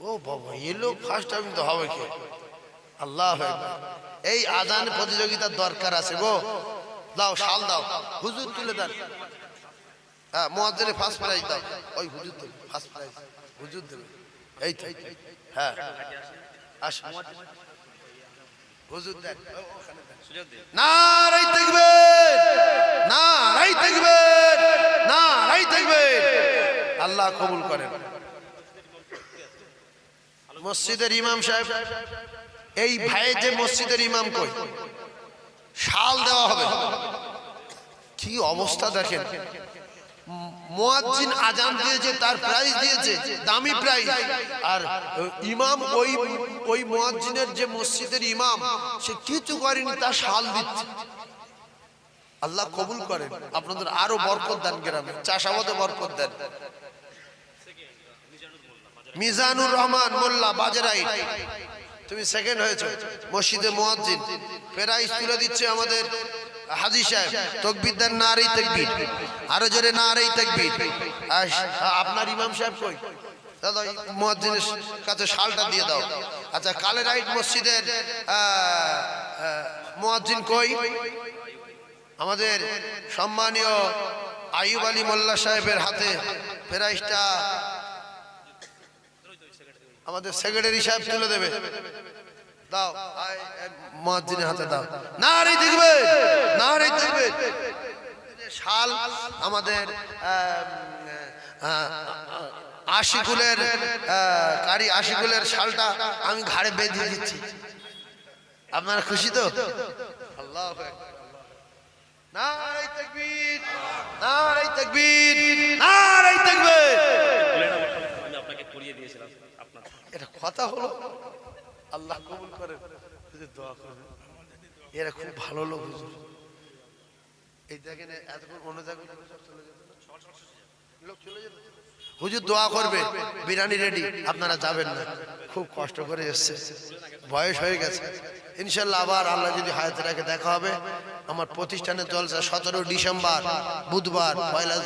ও বাবা এ লোক first time তো হবে কি? আল্লাহ এই আজান প্রতিযোগিতার দরকার আছে গো। দাও শাল দাও। হুজুর তুলে দেন। হ্যাঁ মোয়াজ্জেনে ফার্স্ট প্রাইজ দাও। ওই হুজুর দেবে ফার্স্ট প্রাইজ হুজুর দেবে এই তো হ্যাঁ। আস। হুজুর দেন। নারাই আল্লাহ কবুল করেন। মসজিদের ইমাম সাহেব, এই ভাইয়ের যে মসজিদের ইমাম কই? শাল দেওয়া হবে। কি অবস্থা দেখেন। মুয়াজ্জিন আজান দিয়েছে, তার প্রাইজ দিয়েছে, দামি প্রাইজ আর ইমাম ওই ওই মুয়াজ্জিনের যে মসজিদের ইমাম, সে কিছু করেনি, তার শাল দিচ্ছে। আল্লাহ কবুল করেন। আপনাদের আরও বরকত দেন গ্রামে। চাষাবাদে বরকত দেন। মিজানুর রহমান মোল্লা বাজেরাই। তুমি সেকেন্ড হয়েছো। মসজিদে মুয়াজ্জিন। প্রাইজ তুলে দিচ্ছে আমাদের হাজি সাহেব। তকবির দেন না আরেই তকবির। আরও জোরে না তকবির। আর আপনার ইমাম সাহেব কই? দাদা ওই কাছে শালটা দিয়ে দাও। আচ্ছা কালে রাইট মসজিদের আহ, কই? আমাদের সম্মানীয় আইব আলী মোল্লা সাহেবের হাতে প্রাইজটা আমাদের সেক্রেটারি সাহেব তুলে দেবে। দাও আয়, হাতে দাও। না রে দেখবে না রে দেখবে শাল আমাদের আশিকুলের কারি আশিকুলের শালটা আমি ঘাড়ে বেঁধে দিচ্ছি। আপনারা খুশি তো? আল্লাহ নারাই তাকবীর নারাই তাকবীর নারাই তাকবীর। আমি আপনাকে করিয়ে দিয়েছিলাম আপনার এটা কথা হলো আল্লাহ কবুল করে যদি দোয়া করবে এরা খুব ভালো লোক হুজুর। এই দেখেন এতক্ষণ অন্য জায়গায় চলে যেত লোক চলে যেত হুজুর দোয়া করবে বিরিয়ানি রেডি আপনারা যাবেন না। খুব কষ্ট করে এসছে। বয়স হয়ে গেছে। ইনশাল্লাহ আবার আল্লাহ যদি হায়াতে রাখে দেখা হবে। আমার প্রতিষ্ঠানের জলসা সতেরো ডিসেম্বর বুধবার পয়লা